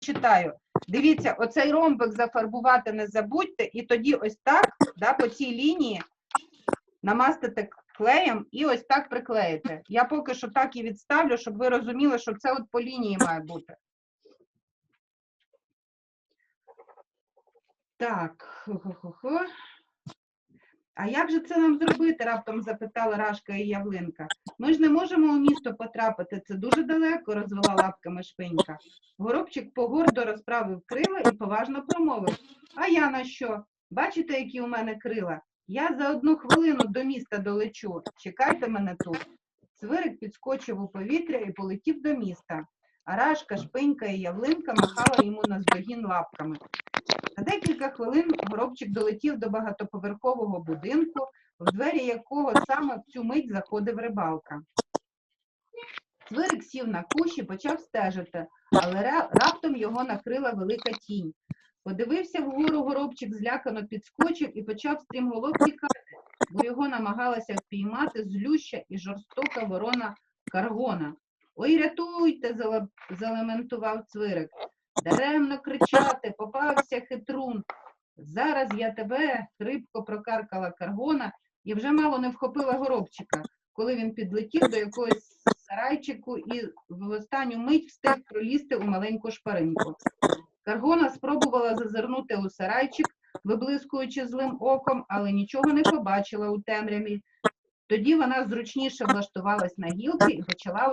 читаю. Дивіться, оцей ромбик зафарбувати не забудьте, і тоді ось так, да, по цій лінії намастите клеєм і ось так приклеїте. Я поки що так і відставлю, щоб ви розуміли, що це от по лінії має бути. Так, хо-хо-хо-хо. А як же це нам зробити? раптом запитала Рашка і Явлинка. Ми ж не можемо у місто потрапити, це дуже далеко, розвела лапками шпинька. Горобчик погордо розправив крила і поважно промовив. А я на що? Бачите, які у мене крила? Я за одну хвилину до міста долечу. Чекайте мене тут. Цвирик підскочив у повітря і полетів до міста. А Рашка, шпинька і Явлинка махала йому наздогін лапками. За декілька хвилин горобчик долетів до багатоповерхового будинку, в двері якого саме в цю мить заходив рибалка. Цвирик сів на кущ і почав стежити, але раптом його накрила велика тінь. Подивився вгору горобчик, злякано підскочив і почав стрімголов тікати, бо його намагалася впіймати злюща і жорстока ворона Каргона. Ой, рятуйте, залементував цвирик. Даремно кричати, попався хитрун. Зараз я тебе, хрипко прокаркала каргона, і вже мало не вхопила горобчика, коли він підлетів до якогось сарайчику і в останню мить встиг пролізти у маленьку шпаринку. Каргона спробувала зазирнути у сарайчик, виблискуючи злим оком, але нічого не побачила у темряві. Тоді вона зручніше влаштувалась на гілки і почала